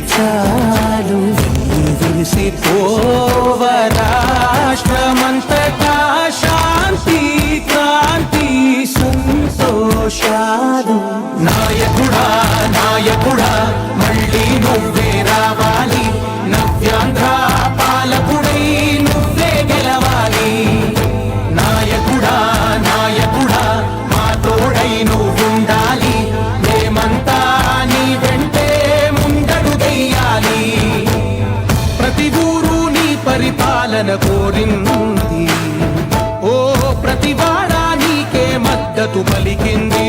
చాలు. విరిసిపోవరాష్ట్రమంతటా శాంతి క్రాంతి సంతోషాలు. నాయకుడు గుండె కోరింది. ఓ ప్రతివాడానికే మద్దతు పలికింది.